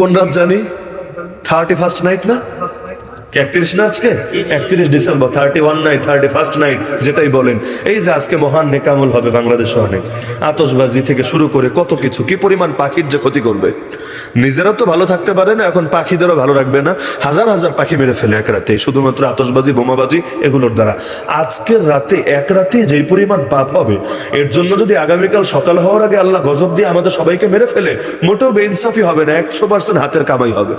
কোন রাত জানি? থার্টি ফার্স্ট নাইট না? একত্রিশ না আজকে? একত্রিশ December thirty one night thirty first night যেটাই বলেন। এই যে আজকে মহান নেকামল হবে বাংলাদেশে অনেক আতসবাজি থেকে শুরু করে কত কিছু, কি পরিমাণ পাখির যে ক্ষতি করবে? নিজেরা তো ভালো থাকতে পারে না, এখন পাখিদেরও ভালো রাখবে না। হাজার হাজার পাখি মেরে ফেলে এক রাতে, শুধুমাত্র আতসবাজি বোমাবাজি এগুলোর দ্বারা। আজকের রাতে, এক রাতে যেই পরিমাণ পাপ হবে, এর জন্য যদি আগামীকাল সকাল হওয়ার আগে আল্লাহ গজব দিয়ে আমাদের সবাইকে মেরে ফেলে, মোটেও বেইনসাফি হবে না, একশো পার্সেন্ট হাতের কামাই হবে।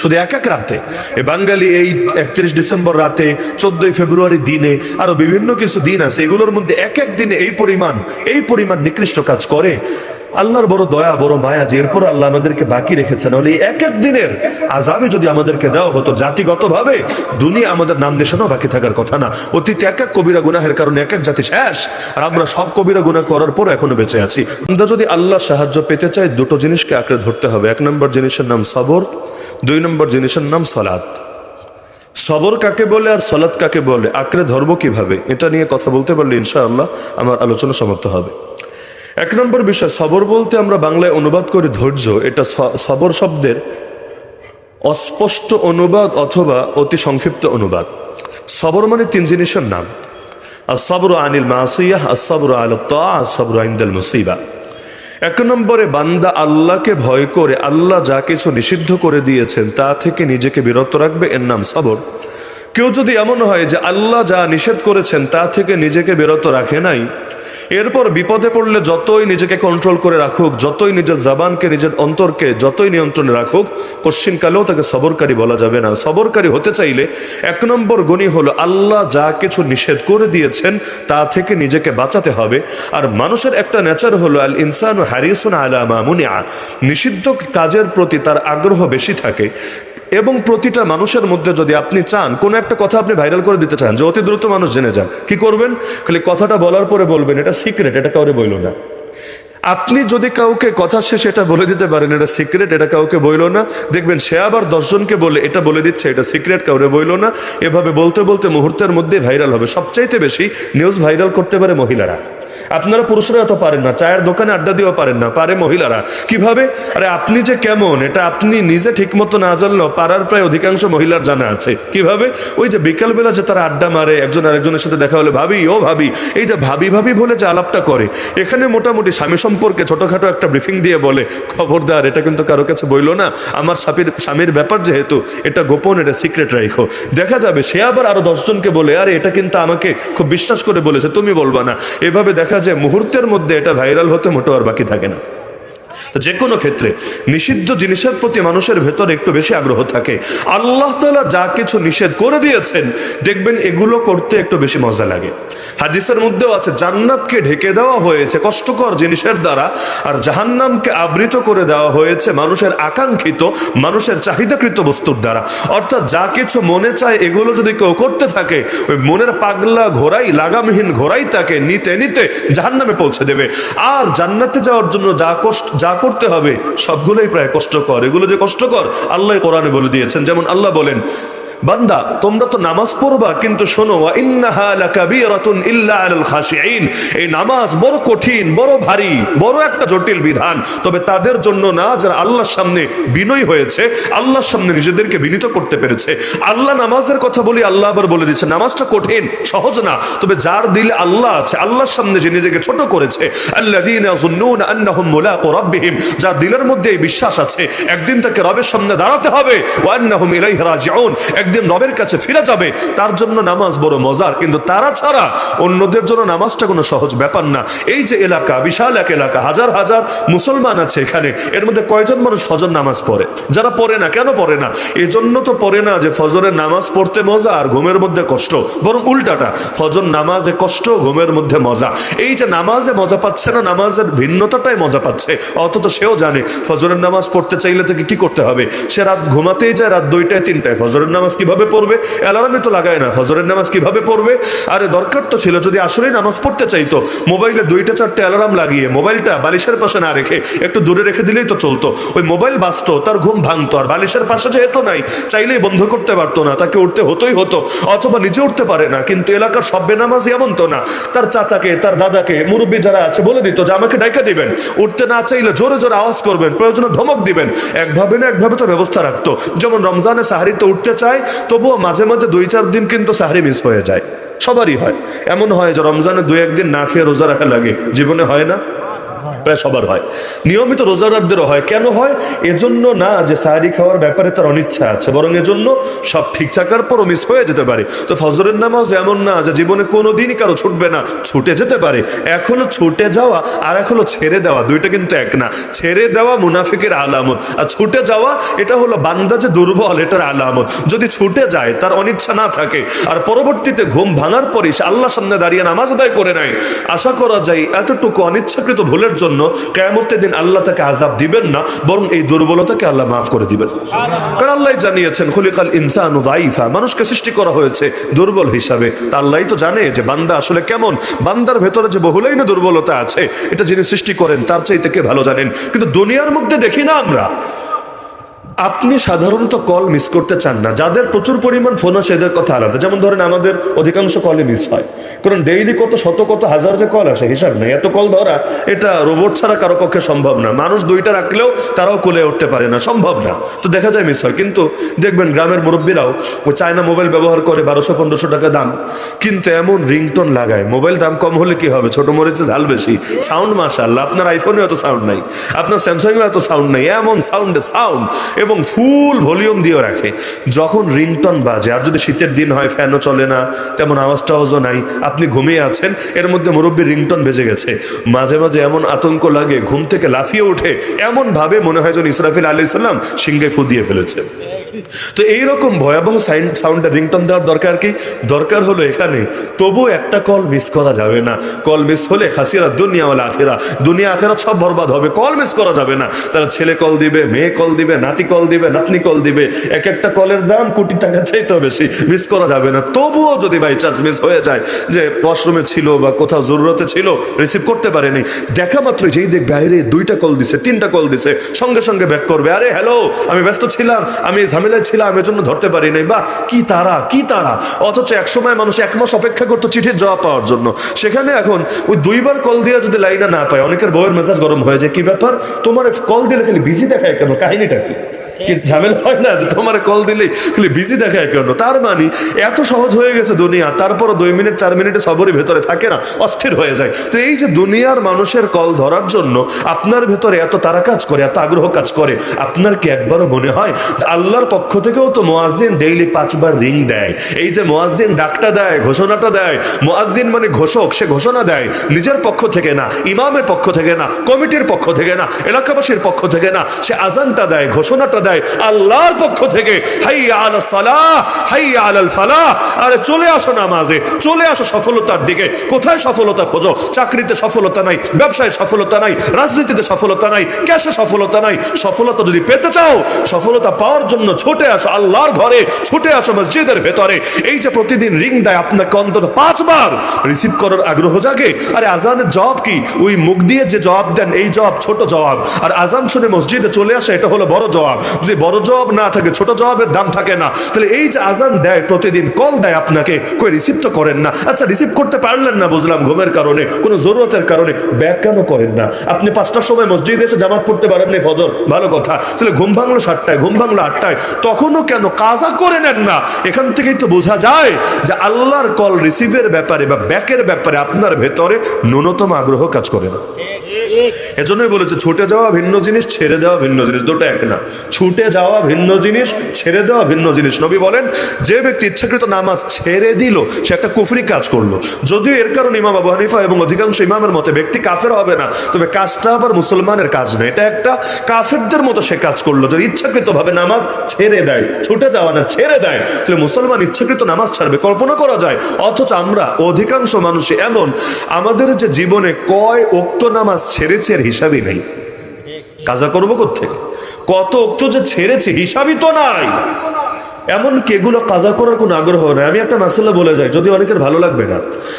শুধু এক এক রাতে। এ বাঙালি এই একত্রিশ ডিসেম্বর রাতে চোদ্দই ফেব্রুয়ারি দিনে আরও বিভিন্ন কিছু দিন আছে। এগুলোর মধ্যে এক এক দিনে এই পরিমাণ এই পরিমাণ নিকৃষ্ট কাজ করে। আল্লাহর বড় দয়া, বড় মায়া যে এরপর আল্লাহ আমাদেরকে বাকি রেখেছেন হলে এক এক দিনের আজাবে যদি আমাদেরকে দেওয়া হতো জাতিগতভাবে, দুনিয়া আমাদের নাম দেশানো বাকি থাকার কথা না। অতীতে এক এক কবিরা গুনাহের কারণে এক এক জাতি শেষ, আর আমরা সব কবিরা গুনাহ করার পর এখনও বেঁচে আছি। আমরা যদি আল্লাহ সাহায্য পেতে চাই, দুটো জিনিসকে আঁকড়ে ধরতে হবে। এক নম্বর জিনিসের নাম সবর, দুই নম্বর জিনিসের নাম সলাৎ। সবর কাকে বলে আর সলাৎ কাকে বলে? আঁকড়ে ধরবো কীভাবে? এটা নিয়ে কথা বলতে পারলে ইনশাআল্লাহ আমার আলোচনা সমাপ্ত হবে। এক নম্বর বিষয়, সবর বলতে আমরা বাংলায় অনুবাদ করি ধৈর্য। এটা সবর শব্দের অস্পষ্ট অনুবাদ অথবা অতি সংক্ষিপ্ত অনুবাদ। সবর মানে তিন জিনিসের নাম। আর সবর আনিল মাসিয়াহ আর সবর আল সবর আইন্দাল মুসিবা। এক নম্বরে, বান্দা আল্লাহকে ভয় করে, আল্লাহ যা কিছু নিষিদ্ধ করে দিয়েছেন, তা থেকে নিজেকে বিরত রাখবে, এর নাম সবর। কেউ যদি এমন হয় যে আল্লাহ যা নিষেধ করেছেন, তা থেকে নিজেকে বিরত রাখে নাই এরপর বিপদে পড়লে যতই নিজেকে কন্ট্রোল করে রাখুক, যতই নিজের জবানকে, নিজের অন্তরকে যতই নিয়ন্ত্রণে রাখুক কশ্চিনকালেও তাকে সবরকারী বলা যাবে না। সবরকারী হতে চাইলে এক নম্বর গণি হলো আল্লাহ যা কিছু নিষেধ করে দিয়েছেন, তা থেকে নিজেকে বাঁচাতে হবে। আর মানুষের একটা নেচার হলো আল ইনসান হ্যারিসুন আলামা মুনিয়া। নিষিদ্ধ কাজের প্রতি তার আগ্রহ বেশি থাকে। এবং প্রতিটা মানুষের মধ্যে যদি আপনি চান, কোনো একটা কথা আপনি ভাইরাল করে দিতে চান, যে অতি দ্রুত মানুষ জেনে যান কি করবেন? খালি কথাটা বলার পরে বলবেন, এটা সিক্রেট এটা কাউরে বইল না। আপনি যদি কাউকে কথা শেষে এটা বলে দিতে পারেন, এটা সিক্রেট এটা কাউকে বইল না। দেখবেন সে আবার দশজনকে বলে, এটা বলে দিচ্ছে, এটা সিক্রেট কাউরে বইল না। এভাবে বলতে বলতে মুহূর্তের মধ্যে ভাইরাল হবে। সবচাইতে বেশি নিউজ ভাইরাল করতে পারে মহিলারা। আপনারা পুরুষরা এত পারেন না, চায়ের দোকানে আড্ডা দিয়েও পারেন না, পারে মহিলারা। কীভাবে? আরে আপনি যে কেমন, এটা আপনি নিজে ঠিকমতো না জানলেও পাড়ার প্রায় অধিকাংশ মহিলার জানা আছে। কীভাবে? ওই যে বিকালবেলা যে তারা আড্ডা মারে, একজন আরেকজনের সাথে দেখা হলে ভাবি, ও ভাবি, এই যে ভাবি ভাবি বলে যে আলাপটা করে, এখানে মোটামুটি স্বামী সম্পর্কে ছোটখাটো একটা ব্রিফিং দিয়ে বলে, খবরদার, এটা কিন্তু কারও কাছে বইলো না, আমার স্বামীর স্বামীর ব্যাপার যেহেতু, এটা গোপন, এটা সিক্রেট রাখো দেখা যাবে, সে আবার আরও দশজনকে বলে, আরে, এটা কিন্তু আমাকে খুব বিশ্বাস করে বলেছে, তুমি বলবা না। এভাবে দেখা যায় মুহূর্তের মধ্যে এটা ভাইরাল হতে মোটো আর বাকি থাকে না। তো যে কোনো ক্ষেত্রে নিষিদ্ধ জিনিসের প্রতি মানুষের ভেতরে একটু বেশি আগ্রহ থাকে। আল্লাহ তাআলা যা কিছু নিষেধ করে দিয়েছেন, দেখবেন এগুলো করতে একটু বেশি মজা লাগে। হাদিসের মধ্যেও আছে, জান্নাতকে ঢেকে দেওয়া হয়েছে কষ্টকর জিনিসের দ্বারা, আর জাহান্নামকে আবৃত করে দেওয়া হয়েছে মানুষের আকাঙ্ক্ষিত, মানুষের চাহিদাকৃত বস্তুর দ্বারা। অর্থাৎ যা কিছু মনে চায় এগুলো যদি কেউ করতে থাকে, ওই মনের পাগলা ঘোরাই লাগামহীন ঘোরাই তাকে নিতে নিতে জাহান্নামে পৌঁছে দেবে। আর জান্নাতে যাওয়ার জন্য যা কষ্ট যা করতে হবে, সবগুলোই প্রায় কষ্টকর। এগুলো যে কষ্টকর, আল্লাহ কোরআনে বলে দিয়েছেন। যেমন আল্লাহ বলেন বান্দা, তোমরা তো নামাজ পড়বা, কিন্তু শোনো এই নামাজ বড় কঠিন, বড় ভারী, বড় একটা জটিল বিধান। তবে তাদের জন্য না, যারা আল্লাহর সামনে বিনয়ী হয়েছে, আল্লাহর সামনে নিজেদেরকে বিনীত করতে পেরেছে। আল্লাহ নামাজের কথা বলি, আল্লাহ আবার বলে দিচ্ছে, নামাজটা কঠিন, সহজ না। তবে যার দিলে আল্লাহ আছে, আল্লাহর সামনে যে নিজেকে ছোট করেছে যার দিলের মধ্যে এই বিশ্বাস আছে, একদিন তাকে রবের সামনে দাঁড়াতে হবে রাজিউন। একদিন রবের কাছে ফিরে যাবে, তার জন্য নামাজ বড় মজার। কিন্তু তারা ছাড়া অন্যদের জন্য নামাজটা কোনো সহজ ব্যাপার না। এই যে এলাকা, বিশাল এক এলাকা, হাজার হাজার মুসলমান আছে এখানে। এর মধ্যে কয়জন মানুষ ফজর নামাজ পড়ে? যারা পড়ে না, কেন পড়ে না? এই জন্য তো পড়ে না যে ফজরের নামাজ পড়তে মজা আর ঘুমের মধ্যে কষ্ট। বরং উল্টাটা, ফজর নামাজে কষ্ট, ঘুমের মধ্যে মজা। এই যে নামাজে মজা পাচ্ছে না, নামাজের ভিন্নতাটাই মজা পাচ্ছে। অথচ সেও জানে, ফজরের নামাজ পড়তে চাইলে তাকে কি করতে হবে? সে রাত ঘুমাতেই যায়, রাত দুইটায়, তিনটায়। ফজরের নামাজ কীভাবে পড়বে? অ্যালার্মে তো লাগায় না, ফজরের নামাজ কীভাবে পড়বে? আরে দরকার তো ছিল যদি আসলেই নামাজ পড়তে চাইতো, মোবাইলে দুইটা চারটে অ্যালার্ম লাগিয়ে, মোবাইলটা বালিশের পাশে না রেখে একটু দূরে রেখে দিলেই তো চলতো। ওই মোবাইল বাঁচতো, তার ঘুম ভাঙতো, আর বালিশের পাশে যেহেতু নাই, চাইলেই বন্ধ করতে পারতো না, তাকে উঠতে হতোই হতো, অথবা নিজে উঠতে পারে না, কিন্তু এলাকার সব বেনামাজি এমন তো না। তার চাচাকে, তার দাদাকে, মুরব্বী যারা আছে, বলে দিত যে আমাকে ডাইকা দিবেন। উঠতে না চাইলে জোরে জোরে আওয়াজ করবেন, প্রয়োজনে ধমক দিবেন। একভাবে না একভাবে তো ব্যবস্থা রাখতো। যেমন রমজানে সাহারিতে উঠতে চায় তবুও মাঝে মাঝে দুই চার দিন কিন্তু সাহারি মিস হয়ে যায়। সবারই হয়। এমন হয় যে রমজানে দুই একদিন না খেয়ে রোজা রাখা লাগে। জীবনে হয় না। প্রায় সবার হয়। নিয়মিত রোজাদারদেরও হয়। কেন হয়? এজন্য না যে সাহারি খাওয়ার ব্যাপারে তার অনিচ্ছা আছে, বরং এজন্য সব ঠিক থাকার পরও মিস হয়ে যেতে পারে। তো ফজরের নামাজ এমন না যে জীবনে কোনো দিনই কারও ছুটবে না, ছুটে যেতে পারে। হলো ছুটে যাওয়া, আর হলো ছেড়ে দেওয়া। দুইটা কিন্তু এক না। ছেড়ে দেওয়া মুনাফিকের আলামত, আর ছুটে যাওয়া, এটা হলো বান্দা যে দুর্বল, এটার আলামত। যদি ছুটে যায়, তার অনিচ্ছা না থাকে। আর পরবর্তীতে ঘুম ভাঙার পরে সে আল্লাহর সামনে দাঁড়িয়ে নামাজ আদায় করে নেয়। আশা করা যায়, এতটুকু অনিচ্ছাকৃত ভুলের জন্য কেমতের দিন আল্লাহ তাকে আজাব দিবেন না, বরং এই দুর্বলতাকে আল্লাহ মাফ করে দিবেন। কারণ আল্লাহ জানিয়েছেন, খলিকাল ইনসান মানুষকে সৃষ্টি করা হয়েছে দুর্বল হিসাবে। তা আল্লাহ তো জানে যে বান্দা আসলে কেমন। বান্দার ভেতরে যে বহুলাইন দুর্বলতা আছে, এটা যিনি সৃষ্টি করেন, তার চাইতে কে ভালো জানেন? কিন্তু দুনিয়ার মধ্যে দেখি না আমরা। আপনি সাধারণত কল মিস করতে চান না। যাদের প্রচুর পরিমাণ ফোন আসে এদের কথা আলাদা। যেমন ধরেন আমাদের অধিকাংশ কলে মিস হয়। কারণ ডেইলি কত, শত, কত, হাজার যে কল আসে, হিসাব নেই। এত কল ধরা, এটা রোবট ছাড়া কারও পক্ষে সম্ভব না। মানুষ দুইটা রাখলেও তারাও কোলে উঠতে পারে না। সম্ভব না। তো দেখা যায় মিস হয়। কিন্তু দেখবেন গ্রামের মুরব্বীরাও ওই চায়না মোবাইল ব্যবহার করে বারোশো, পনেরোশো টাকা দাম। কিন্তু এমন রিংটোন লাগায়। মোবাইল দাম কম হলে কি হবে? ছোট মরিচে ঝাল বেশি। সাউন্ড মাশাল্লাহ আপনার আইফোনে এত সাউন্ড নাই। আপনার স্যামসাংয়ে এত সাউন্ড নাই। এমন সাউন্ডে সাউন্ড এবং ফুল ভলিউম দিয়েও রাখে। যখন রিংটন বাজে, আর যদি শীতের দিন হয়, ফ্যানও চলে না, তেমন আওয়াজ টাওয়াজও নাই, আপনি ঘুমিয়ে আছেন, এর মধ্যে মুরব্বী রিংটন বেজে গেছে। মাঝে মাঝে এমন আতঙ্ক লাগে, ঘুম থেকে লাফিয়ে ওঠে, এমনভাবে মনে হয় যেন ইসরাফিল আলি সাল্লাম সিংহে ফু দিয়ে ফেলেছে। তো এইরকম ভয়াবহ সাউন্ডের রিংটন দেওয়ার দরকার কি? দরকার হলো এখানে তবু একটা কল মিস করা যাবে না। কল মিস হলে খাসিরা দুনিয়া ওলা আখেরা। দুনিয়া আখেরা সব বরবাদ হবে। কল মিস করা যাবে না। তারা ছেলে কল দিবে, মেয়ে কল দিবে, নাতি কল দিবে, নাতনি কল দিবে। এক একটা কলের দাম কোটি টাকা চাইতে বেশি। মিস করা যাবে না। তবুও যদি বাই চান্স মিস হয়ে যায়, যে ওয়াশরুমে ছিল বা কোথাও জরুরতে ছিল রিসিভ করতে পারেনি, দেখা মাত্র যেই দেখ বাইরে দুইটা কল দিছে, তিনটা কল দিছে, সঙ্গে সঙ্গে ব্যাক করবে। আরে হ্যালো আমি ব্যস্ত ছিলাম, আমি ঝামেলায় ছিলাম, এজন্য ধরতে পারি নাই। বা কি তারা কি তারা? অথচ এক সময় মানুষ এক মাস অপেক্ষা করতো চিঠির জবাব পাওয়ার জন্য। সেখানে এখন ওই দুইবার কল দিয়ে যদি লাইনে না পায়, অনেকের বউয়ের মেজাজ গরম হয়ে যায়। কি ব্যাপার? তোমার কল দিলে খালি বিজি দেখায় কেন? কাহিনীটা কি কি? ঝামেলা হয় না? যে তোমার কল দিলেই খালি বিজি দেখায় কেন? তার মানে এত সহজ হয়ে গেছে দুনিয়া তারপর দুই মিনিট, চার মিনিটে সবরই ভেতরে থাকে না, অস্থির হয়ে যায়। তো এই যে দুনিয়ার মানুষের কল ধরার জন্য আপনার ভেতরে এত তারা কাজ করে, এত আগ্রহ কাজ করে, আপনার কি একবারও মনে হয় আল্লাহর পক্ষ থেকেও তো মোয়াজিন ডেইলি পাঁচবার রিং দেয়? এই যে মোয়াজিন ডাকটা দেয়, ঘোষণাটা দেয়, মোয়াজ্জিন মানে ঘোষক, সে ঘোষণা দেয়, নিজের পক্ষ থেকে না, ইমামের পক্ষ থেকে না, কমিটির পক্ষ থেকে না, এলাকাবাসীর পক্ষ থেকে না, সে আজানটা দেয়, ঘোষণাটা দেয়। আল্লাহর পক্ষ থেকে, হাইয়া আলা সালাহ, হাইয়া আলাল ফালাহ। আরে চলে আসো নামাজে, চলে আসো সফলতার দিকে। কোথায় সফলতা খোঁজো? চাকরিতে সফলতা নাই, ব্যবসায় সফলতা নাই, রাজনীতিতে সফলতা নাই, ক্যাশে সফলতা নাই। সফলতা যদি পেতে চাও, সফলতা পাওয়ার জন্য ছুটে আসো আল্লাহর ঘরে, ছুটে আসো মসজিদের ভেতরে। এই যে প্রতিদিন রিং দেয় আপনাকে অন্তত পাঁচবার রিসিভ করার আগ্রহ জাগে। আরে আজানের জবাব কি? ওই মুখ দিয়ে যে জবাব দেন, এই জবাব ছোট জবাব। আর আজান শুনে মসজিদে চলে আসে, এটা হলো বড় জবাব। যদি বড় জবাব না থাকে, ছোট জবাবের দাম থাকে না, তাহলে এই যে আজান দেয় প্রতিদিন, কল দেয় আপনাকে, কই রিসিভ তো করেন না। আচ্ছা রিসিভ করতে পারলেন না, বুঝলাম, ঘুমের কারণে, কোনো জরুরতের কারণে, ব্যাক কেন করেন না? আপনি পাঁচটার সময় মসজিদে এসে জামাত পড়তে পারেন পারেননি ফজর, ভালো কথা। তাহলে ঘুম ভাঙলো সাতটায়, ঘুম ভাঙলো আটটায়, তখনও কেন কাজা করে নেন না? এখান থেকেই তো বোঝা যায় যে আল্লাহর কল রিসিভের ব্যাপারে বা ব্যাকের ব্যাপারে আপনার ভেতরে ন্যূনতম আগ্রহ কাজ করে না। এজন্যই বলেছে, ছুটে যাওয়া ভিন্ন জিনিস, ছেড়ে দেওয়া ভিন্ন জিনিস, দুটো এক না। ছুটে যাওয়া ভিন্ন জিনিস, ছেড়ে দেওয়া ভিন্ন জিনিস। নবী বলেন, যে ব্যক্তি ইচ্ছাকৃত নামাজ ছেড়ে দিল, সে একটা কুফরি কাজ করল। যদিও এর কারণে ইমাম আবু হানিফা এবং অধিকাংশ ইমামের মতে ব্যক্তি কাফের হবে না, তবে কাজটা আবার মুসলমানের কাজ নয় এটা একটা কাফেরদের মতো সে কাজ করল যদি ইচ্ছাকৃত ভাবে নামাজ ছেড়ে দেয়, ছুটে যাওয়া না, ছেড়ে দেয়। তাহলে মুসলমান ইচ্ছাকৃত নামাজ ছাড়বে, কল্পনা করা যায়। অথচ আমরা অধিকাংশ মানুষই এমন, আমাদের যে জীবনে কয় উক্ত নামাজ ছেড়েছে আর হিসাবই নেই। কাজা করব কোথেকে কত অক্ত যে ছেড়েছে, হিসাবই তো নাই। এমন কেগুলো কাজা করার কোনো আগ্রহ নাই? আমি একটা মাসালা বলে যাই, যদি অনেকের ভালো লাগবে না।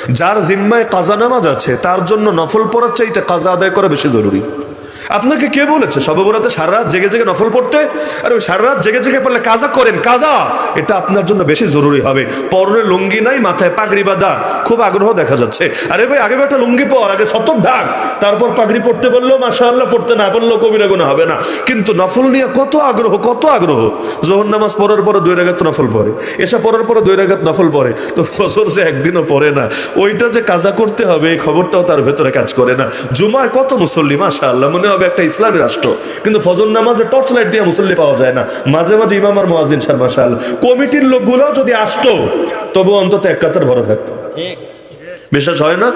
যার জিম্মায় কাজা নামাজ আছে, তার জন্য নফল পড়ার চাইতে কাজা আদায় করা বেশি জরুরি। আপনাকে কে বলেছে? সববরাতে সারা রাত জেগে জেগে নফল পড়তে? আর ওই সারা রাত জেগে জেগে পড়লে কাজা করেন, কাজা! এটা আপনার জন্য বেশি জরুরি হবে। পরনে লুঙ্গি নাই, মাথায় পাগড়ি বা বাঁধা। খুব আগ্রহ দেখা যাচ্ছে। আরে ভাই, আগে একটা লুঙ্গি পর, আগে সতক ঢাক। তারপর পাগড়ি পড়তে বললেও মাসা আল্লাহ পড়তে না বললেও কবিরা গুণা হবে না। কিন্তু নফল নিয়ে কত আগ্রহ কত আগ্রহ। জোহর নামাজ পড়ার পরে দুই রাগাত নফল পড়ে। এসে পড়ার পরে দুই রাগাত নফল পড়ে। তো ফসল সে একদিনও পড়ে না। ওইটা যে কাজা করতে হবে, এই খবরটাও তার ভেতরে কাজ করে না। জুমায় কত মুসল্লি মাসা আল্লাহ মনে হবে একটা ইসলামী রাষ্ট্র। কিন্তু ফজর নামাজে টর্চ লাইট দিয়ে মুসল্লি পাওয়া যায় না। মাঝে মাঝে ইমাম আর মহাজিন সাহেব মাসাল কমিটির লোকগুলো যদি আসতো তবু অন্তত একাত্তর কাতার ভরা থাকতো। বিশ্বাস হয় না?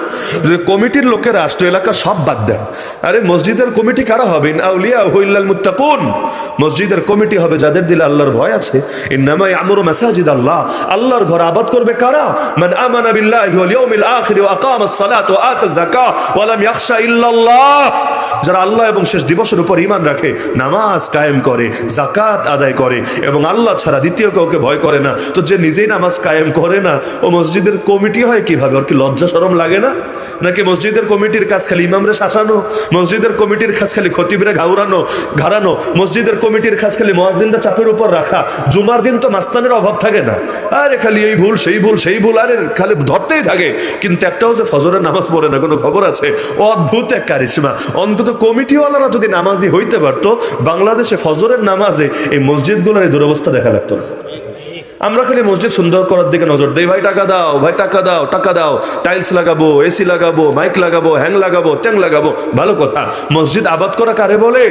যে কমিটির লোকেরা আসতো এলাকা সব বাদ দেন। আরে, মসজিদের কমিটি কারা হবেন? আউলিয়া হুইল্লাল মুত্তাকুন। মসজিদের কমিটি হবে যাদের দিলে আল্লাহর ভয় আছে। ইন্নামাই আমরু মাসাজিদ আল্লাহ। আল্লাহর ঘর আবাদ করবে কারা? মান আমানা বিল্লাহি ওয়াল ইয়াউমিল আখির ওয়া আকামা আস-সালাত ওয়া আতা যাকাত ওয়া লাম ইয়াখশা ইল্লাল্লাহ। যারা আল্লাহ এবং শেষ দিবসের উপর ঈমান রাখে, নামাজ কায়েম করে, যাকাত আদায় করে এবং আল্লাহ ছাড়া দ্বিতীয় কাউকে ভয় করে না। তো যে নিজেই নামাজ কায়েম করে না, ও মসজিদের কমিটি হয় কীভাবে? ওর কি লজ্জা শরম লাগে না? নাকি মসজিদের কমিটির কাজ খালি ইমামরে শাসানো? মসজিদের কমিটির কাজ খালি খতিবরে ঘাউরানো, ঘাড়ানো? মসজিদের কমিটির কাজ খালি মহাজিনটা চাপের উপর রাখা? জুমার দিন তো মাস্তানের অভাব থাকে না। আরে খালি এই ভুল, সেই ভুল সেই ভুল, আরে খালি ধরতেই থাকে। কিন্তু একটাও যে ফজরের নামাজ পড়ে না, কোনো খবর আছে? অদ্ভুত এক কারিশমা। অন্তত কমিটিওয়ালারা যদি নামাজি হইতে পারতো, বাংলাদেশে ফজরের নামাজে এই মসজিদগুলোর এই দুরবস্থা দেখা লাগতো না। আমরা খালি মসজিদ সুন্দর করার দিকে নজর দেই। ভাই, টাকা দাও, ভাই, টাকা দাও টাকা দাও। টাইলস লাগাবো এসি লাগাবো, মাইক লাগাবো, হ্যাং লাগাবো, ট্যাং লাগাবো। ভালো কথা। মসজিদ আবাদ করা কারে বলে?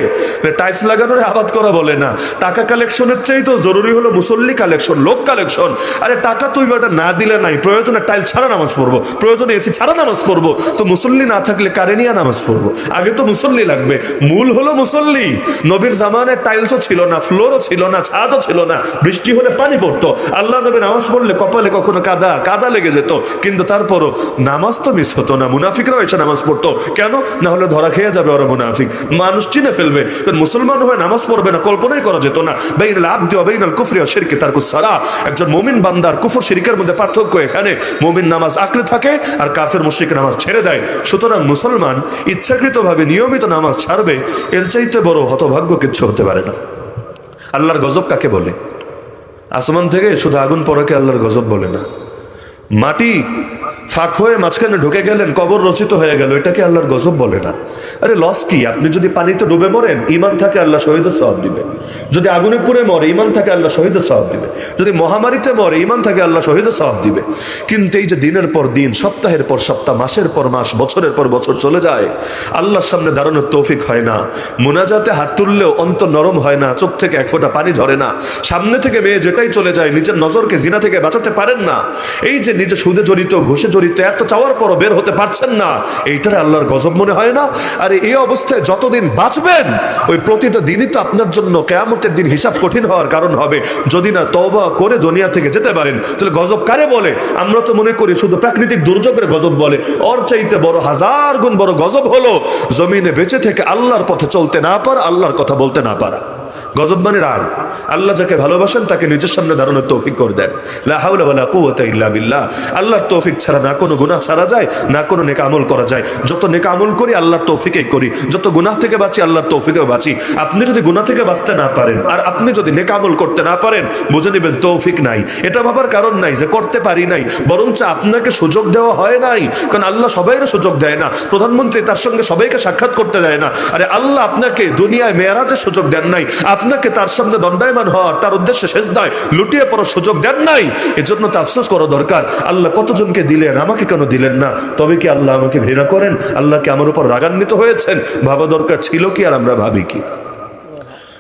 টাইলস লাগানোর আবাদ করা বলে না। টাকা কালেকশনের চেয়ে তো জরুরি হলো মুসল্লি কালেকশন, লোক কালেকশন। আরে, টাকা তুই বেটা না দিলে নাই। প্রয়োজনে টাইলস ছাড়া নামাজ পড়ব। প্রয়োজনে এসি ছাড়া নামাজ পড়ব। তো মুসল্লি না থাকলে কারে নিয়ে নামাজ পড়ব? আগে তো মুসল্লি লাগবে। মূল হলো মুসল্লি। নবীর জামানে টাইলসও ছিল না, ফ্লোরও ছিল না, ছাদও ছিল না। বৃষ্টি হলে পানি পড়তো। আল্লাহ নবী নামাজ পড়লে কপালে কখনো কাদা কাদা লেগে যেত। কিন্তু তারপরও নামাজ তো মিস হতো না, মুনাফিকরাও এসে নামাজ পড়তো। কেন? না হলে ধরা খেয়ে যাবে ওরা মুনাফিক। মানুষ চিনে ফেলবে। মুসলমান হয়ে নামাজ পড়বে না, কল্পনাই করা যেত না। বেইনাল আব্দি বেইনাল কুফরি শিরকি তারকুস সালাহ। একজন মুমিন বান্দার কুফর শিরকের মধ্যে পার্থক্য এখানে। মুমিন নামাজ আঁকড়ে থাকে আর কাফের মুশরিক নামাজ ছেড়ে দেয়। সুতরাং মুসলমান ইচ্ছাকৃতভাবে নিয়মিত নামাজ ছাড়বে, এর চাইতে বড় হতভাগ্য কিচ্ছু হতে পারে না। আল্লাহর গজব কাকে বলে? আসমান থেকে শুধু আগুন পড়াকে আল্লাহর গজব বলে না। মাটি ফাঁক হয়ে মাঝখানে ঢুকে গেলেন, কবর রচিত হয়ে গেল। এটাকে আল্লাহর গজব বলে না। আরে লস কি? আপনি যদি পানিতে ডুবে মরেন ইমান থাকে আল্লাহ শহীদের সব দিবে। যদি আগুনে পুড়ে মরে ইমান থাকে আল্লাহ শহীদের সব দিবে। যদি মহামারীতে মরে ইমান থাকে আল্লাহ শহীদের সব দিবে। কিন্তু এই যে দিনের পর দিন, সপ্তাহের পর সপ্তাহ, মাসের পর মাস, বছরের পর বছর চলে যায়, আল্লাহর সামনে দাঁড়ানোর তৌফিক হয় না। মোনাজাতে হাত তুললেও অন্তর নরম হয় না, চোখ থেকে এক ফোঁটা পানি ঝরে না। সামনে থেকে মেয়ে যেটাই চলে যায়, নিজের নজরকে জিনা থেকে বাঁচাতে পারেন না। এই যে নিজে সুদে জড়িত, ঘুষে জড়িত এত চাওয়ার পরও বের হতে পারছেন না। এইটারে আল্লাহর গজব মনে হয় না? আর এই অবস্থায় যতদিন বাঁচবেন, ওই প্রতিটা দিনই তো আপনার জন্য কেয়ামতের দিন হিসাব কঠিন হওয়ার কারণ হবে। যদি না তবা করে দুনিয়া থেকে যেতে পারেন, তাহলে গজব কারে বলে? আমরা তো মনে করি শুধু প্রাকৃতিক দুর্যোগের গজব বলে। ওর চাইতে বড় হাজার গুণ বড় গজব হলো, জমিনে বেঁচে থেকে আল্লাহর পথে চলতে না পারা, আল্লাহর কথা বলতে না পারা। গজব মানে রাগ। আল্লাহ যাকে ভালোবাসেন, তাকে নিজের সামনে দাঁড়ানোর তৌফিক করে দেন। বিল্লাহ। আল্লাহর তৌফিক ছাড়া না কোনো গুনাহ ছাড়া যায়, না কোনো নেক আমল করা যায়। যত নেক আমল করি, আল্লাহর তৌফিকেই করি। যত গুনাহ থেকে বাঁচি, আল্লাহর তৌফিকেও বাঁচি। আপনি যদি গুনাহ থেকে বাঁচতে না পারেন, আর আপনি যদি নেক আমল করতে না পারেন, বুঝে নেবেন তৌফিক নাই। এটা ভাবার কারণ নাই যে করতে পারি নাই, বরঞ্চ আপনাকে সুযোগ দেওয়া হয় নাই। কারণ আল্লাহ সবাইকে সুযোগ দেয় না। প্রধানমন্ত্রী তার সঙ্গে সবাইকে সাক্ষাৎ করতে দেয় না। আরে আল্লাহ আপনাকে দুনিয়ায় মেয়ারাজের সুযোগ দেন নাই। আপনাকে তার সামনে দণ্ডায়মান হওয়ার, তার উদ্দেশ্যে শেষ দায় লুটিয়ে পড়ার সুযোগ দেন নাই। এজন্য তো আফসোস করা দরকার। আল্লাহ কতজনকে দিলেন, আমাকে কেন দিলেন না? তবে কি আল্লাহ আমাকে ঘৃণা করেন? আল্লাহকে আমার উপর রাগান্বিত হয়েছেন? ভাবা দরকার ছিল কি আর আমরা ভাবি কি?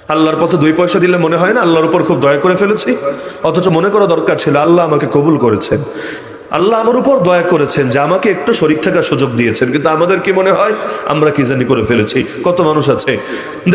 আল্লাহর পথে দুই পয়সা দিলে মনে হয় না? আল্লাহর উপর খুব দয়া করে ফেলেছি। অথচ মনে করা দরকার ছিল, আল্লাহ আমাকে কবুল করেছেন। আল্লাহ আমার উপর দয়া করেছেন যে আমাকে একটু শরিক থাকার সুযোগ দিয়েছেন, কিন্তু আমাদের কি মনে হয়? আমরা কি জানি করে ফেলেছি? কত মানুষ আছে?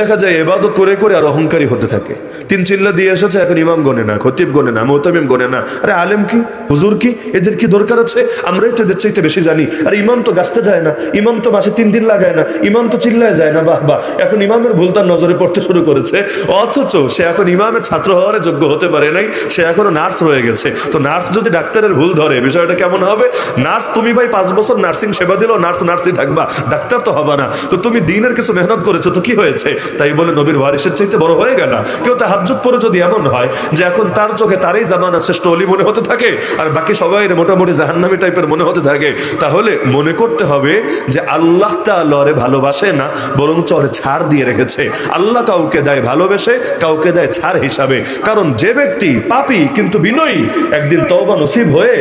দেখা যায় এবাদত করে করে আর অহংকারী হতে থাকে। তিন চিল্লা দিয়ে এসেছে, এখন ইমাম গনে না, খতিব গনে না মোহতামিম গনে না। আরে আলেম কি? হুজুর কি? এদের কি দরকার আছে? আমরাই তো এদের চাইতে বেশি জানি। আর ইমাম তো গাছতে যায় না, ইমাম তো মাসে তিন দিন লাগায় না, ইমাম তো চিল্লায় যায় না, বাহ বাহ। এখন ইমামের ভুল তার নজরে পড়তে শুরু করেছে। অথচ সে এখন ইমামের ছাত্র হওয়ার যোগ্য হতে পারে নাই, সে এখনও নার্স রয়ে গেছে। তো নার্স যদি ডাক্তারের ভুল ধরে বিষয়টা কেমন হবে? নার্স, তুমি ভাই পাঁচ বছর নার্সিং সেবা দিলেও নার্স, নার্সই থাকবা, ডাক্তার তো হবে না। তো তুমি দিনের কিছু মেহনত করেছ, তো কি হয়েছে? তাই বলে নবীর ওয়ারিসের চাইতে বড় হয়ে গেল। কেউ তা হাজত পরে যদি এমন হয় যে এখন তার চোখে তারই জামানা শ্রেষ্ঠ অলি মনে হতে থাকে, আর বাকি সবাই মোটামুটি জাহান্নামি টাইপের মনে হতে থাকে, তাহলে মনে করতে হবে যে আল্লাহ তাআলারে ভালোবাসে না বরং চরে ছাড় দিয়ে রেখেছে। আল্লাহ কাউকে দেয় ভালোবেসে, কাউকে দেয় ছাড় হিসাবে। কারণ যে ব্যক্তি পাপী কিন্তু বিনয়ী, একদিন তওবা নসিব হয়ে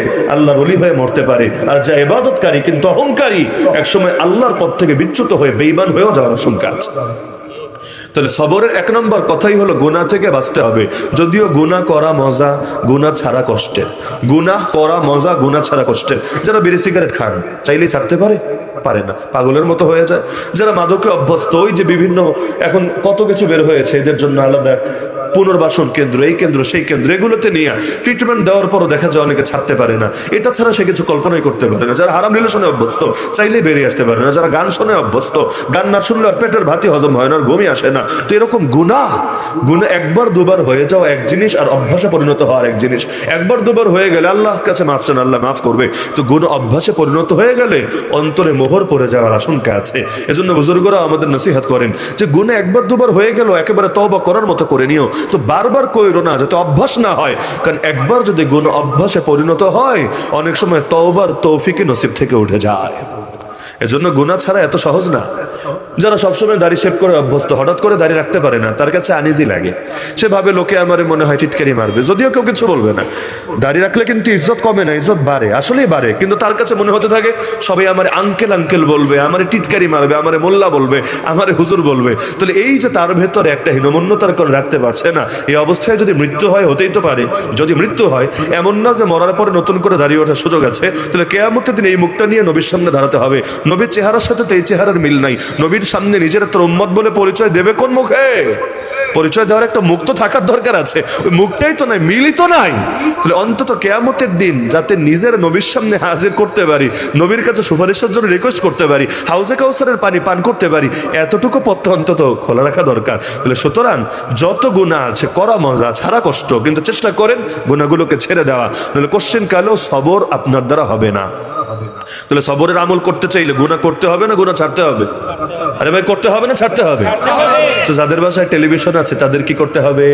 আল্লাহর অলি হয়ে মরতে পারে। আর যা ইবাদতকারী কিন্তু অহংকারী। একসময় আল্লাহর পথ থেকে বিচ্যুত হয়ে বেইমান হয়েও যাওয়ার আশঙ্কা আছে। তাহলে সবরের এক নম্বর কথাই হলো গুণা থেকে বাঁচতে হবে। যদিও গুণা করা মজা গুণা ছাড়া কষ্টের। গুণা করা মজা গুণা ছাড়া কষ্টের। যারা বিড়ি সিগারেট খান চাইলে ছাড়তে পারে? পারে না। পাগলের মতো হয়ে যায়। যারা মাদকে অভ্যস্ত, ওই যে বিভিন্ন, এখন কত কিছু বের হয়েছে, এদের জন্য আলাদা পুনর্বাসন কেন্দ্র, এই কেন্দ্র, সেই কেন্দ্র, এগুলোতে নিয়ে ট্রিটমেন্ট দেওয়ার পরও দেখা যায় অনেকে ছাড়তে পারে না। এটা ছাড়া সে কিছু কল্পনাই করতে পারে না। যারা হারাম রিলেশনে অভ্যস্ত চাইলে বেরিয়ে আসতে পারে না। যারা গান শুনে অভ্যস্ত, গান না শুনলে আর পেটের ভাতি হজম হয় না ঘুমই আসে না। তো এরকম গুণা গুণা একবার দুবার হয়ে যাওয়া এক জিনিস আর অভ্যাসে পরিণত হওয়ার এক জিনিস। একবার দুবার হয়ে গেলে আল্লাহ কাছে মাফ চান, আল্লাহ মাফ করবে। তো গুণ অভ্যাসে পরিণত হয়ে গেলে অন্তরে মোহর পড়ে যাওয়ার আশঙ্কা আছে। এজন্য বুজুর্গরা আমাদের নসিহাত করেন যে, গুণে একবার দুবার হয়ে গেল একেবারে তওবা করার মতো করে নিও। তো বারবার কইরো না যাতে অভ্যাস না হয়। কারণ একবার যদি গুণ অভ্যাসে পরিণত হয়, অনেক সময় তওবার তৌফিকে নসিব থেকে উঠে যায়। এজন্য গুণা ছাড়া এত সহজ না। যারা সবসময় দাড়ি শেভ করে অভ্যস্ত, হঠাৎ করে দাড়ি রাখতে পারে না, তার কাছে আনিজি লাগে। সে ভাবে লোকে আমার মনে হয় টিটকারি মারবে, যদিও কেউ কিছু বলবে না। দাড়ি রাখলে কিন্তু ইজ্জত কমে না, ইজ্জত বাড়ে, আসলেই বাড়ে। কিন্তু তার কাছে মনে হতে থাকে, সবাই আমার আঙ্কেল আঙ্কেল বলবে, আমার টিটকারি মারবে, আমার মোল্লা বলবে, আমার হুজুর বলবে। তাহলে এই যে তার ভেতরে একটা হীনমন্যতার করে রাখতে পারছে না, এই অবস্থায় যদি মৃত্যু হয়, হতেই তো পারে। যদি মৃত্যু হয়, এমন না যে মরার পরে নতুন করে দাঁড়িয়ে ওঠার সুযোগ আছে, তাহলে কেয়ামতের দিন এই মুখটা নিয়ে নবীর সামনে দাঁড়াতে হবে। নবীর চেহারার সাথে তো এই চেহারার মিল নাই। নবীর সামনে নিজের তোর উম্মত বলে পরিচয় দেবে কোন মুখে? পরিচয় দেওয়ার একটা মুখ তো থাকার দরকার আছে। ওই মুখটাই তো নাই, মিলই তো নাই। তাহলে অন্তত কেয়ামতের দিন যাতে নিজের নবীর সামনে হাজির করতে পারি, নবীর কাছে সুপারিশের জন্য রিকোয়েস্ট করতে পারি, হাউজে কাউসারের পানি পান করতে পারি, এতটুকু পথ অন্তত খোলা রাখা দরকার। তাহলে সুতরাং যত গুণা আছে, করা মজা, ছাড়া কষ্ট, কিন্তু চেষ্টা করেন গুণাগুলোকে ছেড়ে দেওয়া। নাহলে কোশ্চেন কালেও সবর আপনার দ্বারা হবে না। তাহলে সবরের আমল করতে চাইলে গুণা করতে হবে না গুণা ছাড়তে হবে? আরে ভাই করতে হবে না ছাড়তে হবে? যাদের বাসায় টেলিভিশন আছে তাদের কি করতে হবে?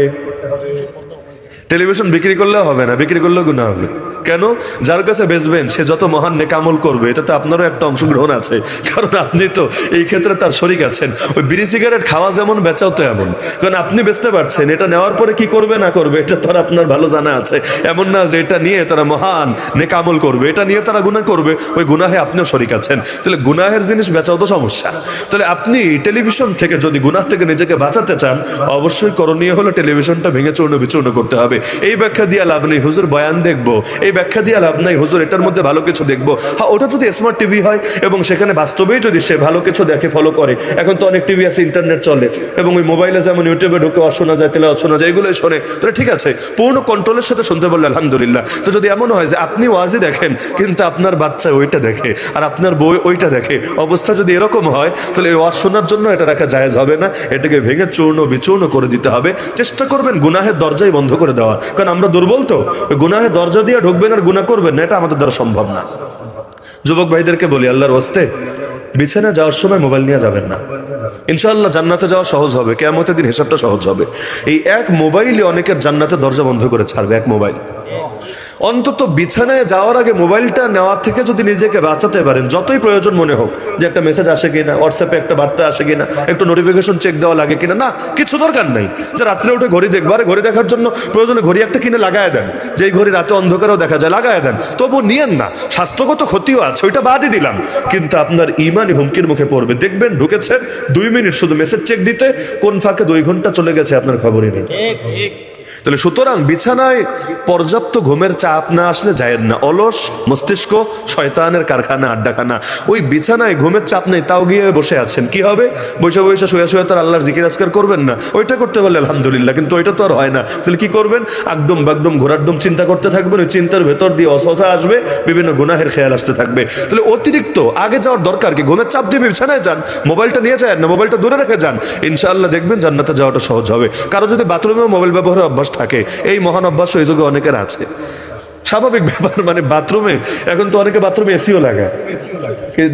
টেলিভিশন বিক্রি করলেও হবে না, বিক্রি করলেও গুণা হবে। কেন? যার কাছে বেচবেন, সে যত মহান নেকামল করবে, এটাতে আপনারও একটা অংশগ্রহণ আছে। কারণ আপনি তো এই ক্ষেত্রে তার শরিক আছেন। ওই বিড়ি সিগারেট খাওয়া যেমন, বেচাও তো এমন। কারণ আপনি বেচতে পারছেন, এটা নেওয়ার পরে কি করবে, না করবে, এটা তো আপনার ভালো জানা আছে। এমন না যে এটা নিয়ে তারা মহান নেকামল করবে, এটা নিয়ে তারা গুণা করবে, ওই গুনাহে আপনিও শরিক আছেন। তাহলে গুনাহের জিনিস বেচাও তো সমস্যা। তাহলে আপনি টেলিভিশন থেকে যদি গুনাহ থেকে নিজেকে বাঁচাতে চান, অবশ্যই করণীয় হলো টেলিভিশনটা ভেঙে চূর্ণ বিচূর্ণ করতে হবে। এই ব্যাখ্যা দিয়ে লাভ নেই। হুজুর, বয়ান দেখব। এই ব্যাখ্যা দিয়ে লাভ নাই। হুজুর, এটার মধ্যে ভালো কিছু দেখব। হ্যাঁ ওটা যদি স্মার্ট টিভি হয় এবং সেখানে বাস্তবেই যদি সে ভালো কিছু দেখে ফলো করে, এখন তো অনেক টিভি আছে ইন্টারনেট চলে এবং ওই মোবাইলে যেমন ইউটিউবে ঢুকে অশোনা যায়, তেলে অশোনা যায়, এগুলোই শোনে। তাহলে ঠিক আছে, পূর্ণ কন্ট্রোলের সাথে শুনতে বললে আলহামদুলিল্লাহ। তো যদি এমন হয় যে আপনি ওয়াজি দেখেন, কিন্তু আপনার বাচ্চা ওইটা দেখে আর আপনার বই ওইটা দেখে, অবস্থা যদি এরকম হয়, তাহলে ওয়াজ শোনার জন্য এটা রাখা জায়েজ হবে না। এটাকে ভেঙে চূর্ণ বিচূর্ণ করে দিতে হবে। চেষ্টা করবেন, গুনাহের দরজাই বন্ধ করে দেওয়া কারণ আমরা দুর্বল তো, গুনাহে দরজা দিয়ে ঢুকবেন আর গুনাহ করবেন না, এটা আমাদের দ্বারা সম্ভব না। যুবক ভাইদেরকে বলি, আল্লাহর ওস্তে বিছানা যাওয়ার সময় মোবাইল নিয়ে যাবেন না। ইনশাল্লাহ জান্নাতে যাওয়া সহজ হবে কেমতের দিন হিসাবটা সহজ হবে। এই এক মোবাইলই অনেকের জান্নাতের দরজা বন্ধ করে ছাড়বে, এক মোবাইল। অন্তত বিছানায় যাওয়ার আগে মোবাইলটা নেওয়ার থেকে যদি নিজেকে বাঁচাতে পারেন, যতই প্রয়োজন মনে হোক, যে একটা মেসেজ আসে কিনা হোয়াটসঅ্যাপে একটা বার্তা আসে কিনা, একটু নোটিফিকেশন চেক দেওয়া লাগে কিনা, না, কিছু দরকার নাই। যে রাত্রে উঠে ঘড়ি দেখব, আরে ঘড়ি দেখার জন্য প্রয়োজনে ঘড়ি একটা কিনে লাগায় দেন। যেই ঘড়ি রাতে অন্ধকারেও দেখা যায়, লাগায় দেন। তবু নিয়েন না, স্বাস্থ্যগত ক্ষতিও আছে, ওইটা বাদই দিলাম। কিন্তু আপনার ইমানই হুমকির মুখে পড়বে। দেখবেন ঢুকেছেন দুই মিনিট শুধু মেসেজ চেক দিতে, কোন ফাঁকে দুই ঘণ্টা চলে গেছে আপনার খবরই নেই। তাহলে সুতরাং বিছানায় পর্যাপ্ত ঘুমের চাপ না আসলে যায় না। অলস, মস্তিষ্ক, শয়তানের কারখানা, আড্ডাখানা। ওই বিছানায় ঘুমের চাপ নেই, তাও গিয়ে বসে আছেন। কি হবে? বৈশা বৈশা শুয়ে শুয়ে তার আল্লাহর জিকির আজকার করবেন না। ওইটা করতে পারলে আলহামদুলিল্লাহ, কিন্তু ওইটা তো আর হয় না। তাহলে কি করবেন? একদম বাকদম ঘোরারদম চিন্তা করতে থাকবেন, ওই চিন্তার ভেতর দিয়ে অসহসা আসবে, বিভিন্ন গুনাহের খেয়াল আসতে থাকবে। তাহলে অতিরিক্ত আগে যাওয়ার দরকার কি? ঘুমের চাপ দিয়ে বিছানায় যান, মোবাইলটা নিয়ে যায় না, মোবাইলটা দূরে রেখে যান? ইনশাআল্লাহ দেখবেন জান্নাতে যাওয়াটা সহজ হবে। কারও যদি বাথরুমেও মোবাইল ব্যবহারের অভ্যাস থাকে। এই মহান অভ্যাস ওই যুগে অনেকের আছে। স্বাভাবিক ব্যাপার মানে বাথরুমে, এখন তো অনেকে বাথরুমে এসিও লাগায়।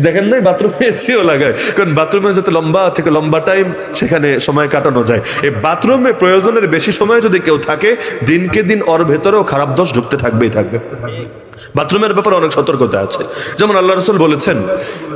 দেখেন নাই? বাথরুমে এসিও লাগায়। কারণ বাথরুমে যাতে লম্বা থেকে লম্বা টাইম সেখানে সময় কাটানো যায়। এই বাথরুমে প্রয়োজনের বেশি সময় যদি কেউ থাকে, দিনকে দিন ওর ভেতরেও খারাপ দোষ ঢুকতে থাকবেই থাকবে। বাথরুমের ব্যাপারে অনেক সতর্কতা আছে। যেমন আল্লাহ রসুল বলেছেন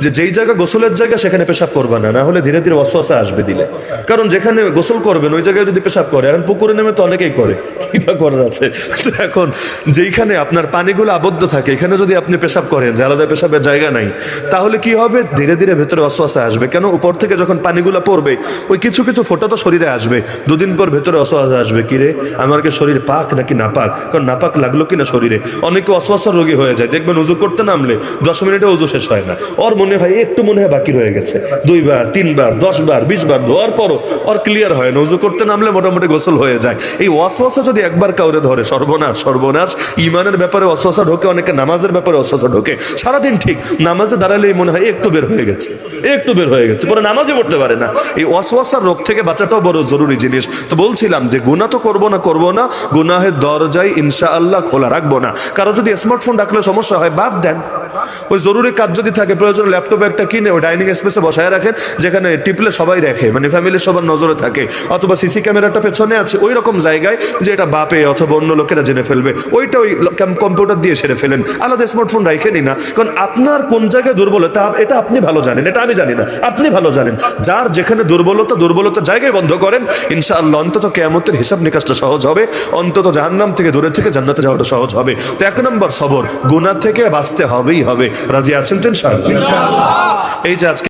যে যেই জায়গা গোসলের জায়গা, সেখানে পেশাব করবে না। না হলে ধীরে ধীরে অসুয়াশা আসবে দিলে। কারণ যেখানে গোসল করবেন, ওই জায়গায় যদি পেশাব করে, এখন পুকুরে নেমে তো অনেকেই করে। কিবা করার আছে? তো এখন যেইখানে আপনার পানিগুলো আবদ্ধ থাকে, এখানে যদি আপনি পেশাব করেন, যে আলাদা পেশাবের জায়গা নাই, তাহলে কি হবে? ধীরে ধীরে ভেতরে অসুয়াশা আসবে। কেন? উপর থেকে যখন পানিগুলো পড়বে, ওই কিছু কিছু ফোটা তো শরীরে আসবে। দুদিন পর ভেতরে অসুয়াশা আসবে। কিরে আমার কি শরীর পাক নাকি নাপাক? কারণ নাপাক লাগল কিনা শরীরে? অনেকে অসুয়াশার রোগী হয়ে যায়। দেখবেন উজু করতে নামলে দশ মিনিটে উজু শেষ হয় না। ওর মনে হয় একটু মনে হয় বাকি রয়ে গেছে। দুইবার, তিনবার দশ বার বিশ বার ধোয়ার পরও ওর ক্লিয়ার হয় না। উজু করতে নামলে মোটামুটি গোসল হয়ে যায়। এই অসুয়াশা যদি একবার কাউরে ধরে, সর্বনাশ সর্বনাশ, ইমানের ব্যাপারে অসুয়াশা ঢোকে, অনেকে নামাজের ব্যাপারে অসুয়াশা ঢোকে। সারাদিন ঠিক, নামাজে দাঁড়ালেই মনে হয় একটু বের হয়ে গেছে। একটু বের হয়ে গেছে পরে নামাজে পড়তে পারে না। এই অসুয়াশার রোগ থেকে বাঁচাটাও বড় জরুরি জিনিস। তো বলছিলাম যে গুণা তো করব না করব না। গুনাহের দরজাই ইনশা আল্লাহ খোলা রাখব না। কারও যদি স্মার্টফোন রাখলে সমস্যা হয়, বাদ দেন। ওই জরুরি কাজ যদি থাকে, প্রয়োজন ল্যাপটপ একটা কিনে ওই ডাইনিং স্পেসে বসায় রাখেন, যেখানে টিপলে সবাই দেখে মানে ফ্যামিলির সবার নজরে থাকে, অথবা সিসি ক্যামেরাটা পেছনে আছে, ওই রকম জায়গায় যে এটা বাপে অথবা অন্য লোকেরা জেনে ফেলবে, ওইটা ওই কম্পিউটার দিয়ে সেরে ফেলেন। আলাদা স্মার্টফোন রাখেনি না, কারণ আপনার কোন জায়গায় দুর্বলতা, এটা আপনি ভালো জানেন, এটা আমি জানি না, আপনি ভালো জানেন। যার যেখানে দুর্বলতা দুর্বলতা জায়গায় বন্ধ করেন, ইনশাআল্লাহ অন্তত কেয়ামতের হিসাব নিকাশটা সহজ হবে, অন্তত জাহান্নাম থেকে দূরে থেকে জান্নাতে যাওয়াটা সহজ হবে। তো এক নম্বর সবর গুনার থেকে বাঁচতে হবেই হবে। রাজি আছেন তো ইনশাআল্লাহ। এই যে আজকে